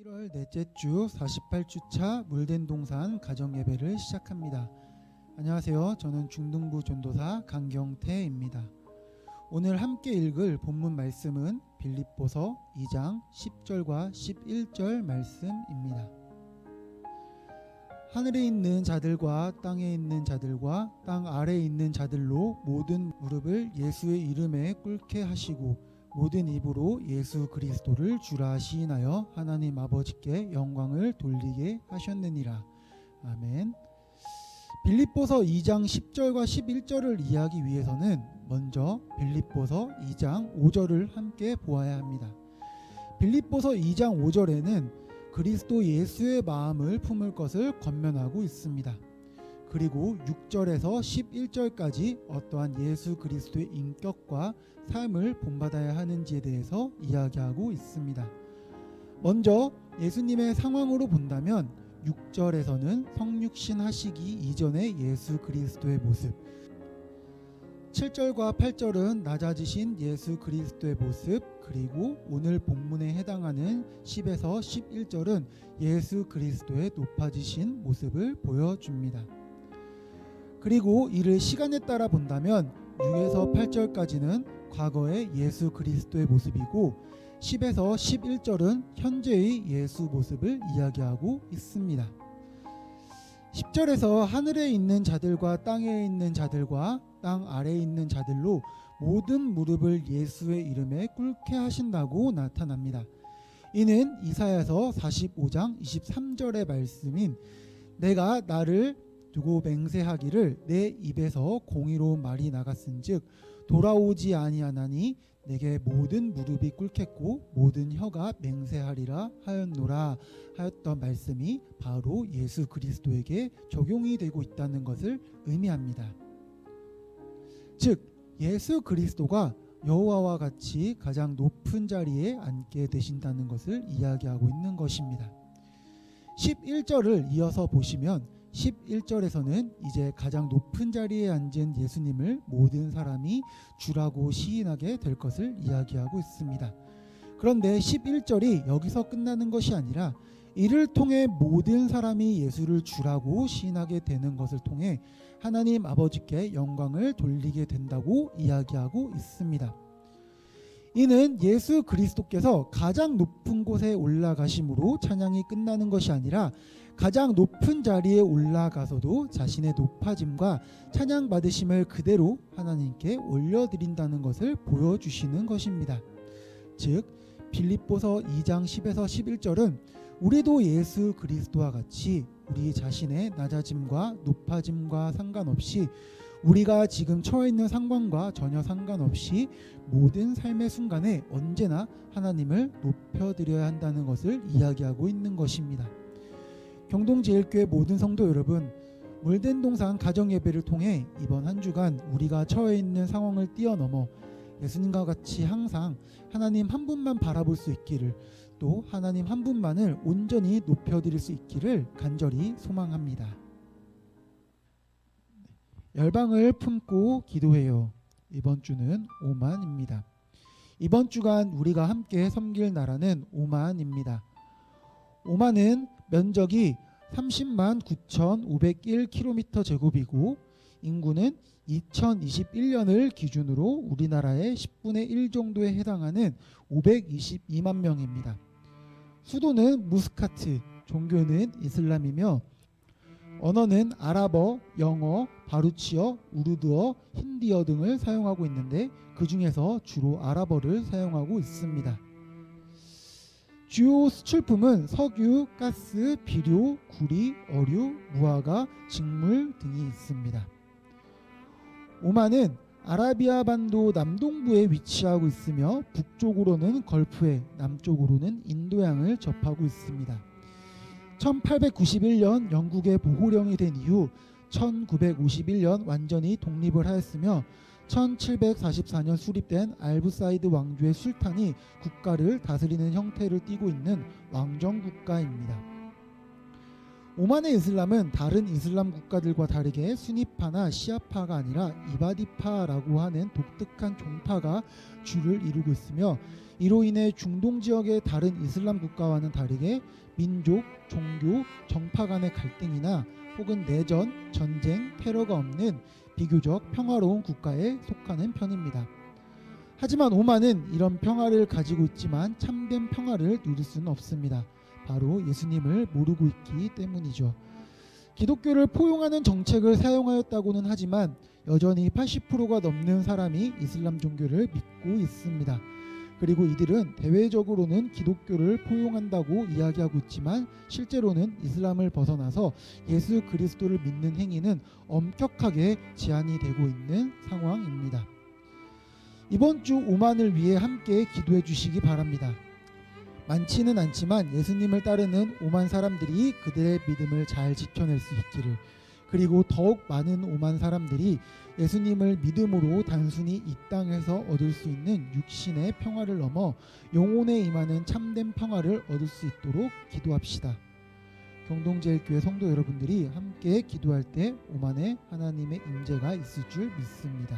1월 넷째 주 48주차 물된 동산 가정 예배를 시작합니다. 안녕하세요. 저는 중등부 전도사 강경태입니다. 오늘 함께 읽을 본문 말씀은 빌립보서 2장 10절과 11절 말씀입니다. 하늘에 있는 자들과 땅에 있는 자들과 땅 아래에 있는 자들로 모든 무릎을 예수의 이름에 꿇게 하시고 모든 입으로 예수 그리스도를 주라 시인하여 하나님 아버지께 영광을 돌리게 하셨느니라. 아멘. 빌립보서 2장 10절과 11절을 이해하기 위해서는 먼저 빌립보서 2장 5절을 함께 보아야 합니다. 빌립보서 2장 5절에는 그리스도 예수의 마음을 품을 것을 권면하고 있습니다. 그리고 6절에서 11절까지 어떠한 예수 그리스도의 인격과 삶을 본받아야 하는지에 대해서 이야기하고 있습니다. 먼저 예수님의 상황으로 본다면 6절에서는 성육신 하시기 이전의 예수 그리스도의 모습 7절과 8절은 낮아지신 예수 그리스도의 모습 그리고 오늘 본문에 해당하는 10에서 11절은 예수 그리스도의 높아지신 모습을 보여줍니다. 그리고 이를 시간에 따라 본다면 6에서 8절까지는 과거의 예수 그리스도의 모습이고 10에서 11절은 현재의 예수 모습을 이야기하고 있습니다. 10절에서 하늘에 있는 자들과 땅에 있는 자들과 땅 아래에 있는 자들로 모든 무릎을 예수의 이름에 꿇게 하신다고 나타납니다. 이는 이사야서 45장 23절의 말씀인 내가 나를 두고 맹세하기를 내 입에서 공의로운 말이 나갔은즉 돌아오지 아니하나니 내게 모든 무릎이 꿇겠고 모든 혀가 맹세하리라 하였노라 하였던 말씀이 바로 예수 그리스도에게 적용이 되고 있다는 것을 의미합니다. 즉 예수 그리스도가 여호와와 같이 가장 높은 자리에 앉게 되신다는 것을 이야기하고 있는 것입니다. 11절을 이어서 보시면 11절에서는 이제 가장 높은 자리에 앉은 예수님을 모든 사람이 주라고 시인하게 될 것을 이야기하고 있습니다. 그런데 11절이 여기서 끝나는 것이 아니라 이를 통해 모든 사람이 예수를 주라고 시인하게 되는 것을 통해 하나님 아버지께 영광을 돌리게 된다고 이야기하고 있습니다. 이는 예수 그리스도께서 가장 높은 곳에 올라가심으로 찬양이 끝나는 것이 아니라 가장 높은 자리에 올라가서도 자신의 높아짐과 찬양 받으심을 그대로 하나님께 올려드린다는 것을 보여주시는 것입니다. 즉 빌립보서 2장 10에서 11절은 우리도 예수 그리스도와 같이 우리 자신의 낮아짐과 높아짐과 상관없이 우리가 지금 처해 있는 상황과 전혀 상관없이 모든 삶의 순간에 언제나 하나님을 높여드려야 한다는 것을 이야기하고 있는 것입니다. 경동제일교회 모든 성도 여러분, 물된 동산 가정 예배를 통해 이번 한 주간 우리가 처해 있는 상황을 뛰어넘어 예수님과 같이 항상 하나님 한 분만 바라볼 수 있기를 또 하나님 한 분만을 온전히 높여드릴 수 있기를 간절히 소망합니다. 열방을 품고 기도해요. 이번 주는 오만입니다. 이번 주간 우리가 함께 섬길 나라는 오만입니다. 오만은 면적이 30만 9,501km 제곱이고 인구는 2021년을 기준으로 우리나라의 10분의 1 정도에 해당하는 522만 명입니다. 수도는 무스카트, 종교는 이슬람이며 언어는 아랍어, 영어, 바루치어, 우르드어, 힌디어 등을 사용하고 있는데 그 중에서 주로 아랍어를 사용하고 있습니다. 주요 수출품은 석유, 가스, 비료, 구리, 어류, 무화과, 직물 등이 있습니다. 오만은 아라비아 반도 남동부에 위치하고 있으며 북쪽으로는 걸프해, 남쪽으로는 인도양을 접하고 있습니다. 1891년 영국의 보호령이 된 이후 1951년 완전히 독립을 하였으며 1744년 수립된 알부사이드 왕조의 술탄이 국가를 다스리는 형태를 띠고 있는 왕정 국가입니다. 오만의 이슬람은 다른 이슬람 국가들과 다르게 수니파나 시아파가 아니라 이바디파라고 하는 독특한 종파가 주를 이루고 있으며 이로 인해 중동 지역의 다른 이슬람 국가와는 다르게 민족, 종교, 정파 간의 갈등이나 혹은 내전, 전쟁, 테러가 없는 비교적 평화로운 국가에 속하는 편입니다. 하지만 오만은 이런 평화를 가지고 있지만 참된 평화를 누릴 수는 없습니다. 바로 예수님을 모르고 있기 때문이죠. 기독교를 포용하는 정책을 사용하였다고는 하지만 여전히 80%가 넘는 사람이 이슬람 종교를 믿고 있습니다. 그리고 이들은 대외적으로는 기독교를 포용한다고 이야기하고 있지만 실제로는 이슬람을 벗어나서 예수 그리스도를 믿는 행위는 엄격하게 제한이 되고 있는 상황입니다. 이번 주 오만을 위해 함께 기도해 주시기 바랍니다. 많지는 않지만 예수님을 따르는 오만 사람들이 그들의 믿음을 잘 지켜낼 수 있기를 그리고 더욱 많은 오만 사람들이 예수님을 믿음으로 단순히 이 땅에서 얻을 수 있는 육신의 평화를 넘어 영혼에 임하는 참된 평화를 얻을 수 있도록 기도합시다. 경동제일교회 성도 여러분들이 함께 기도할 때 오만의 하나님의 임재가 있을 줄 믿습니다.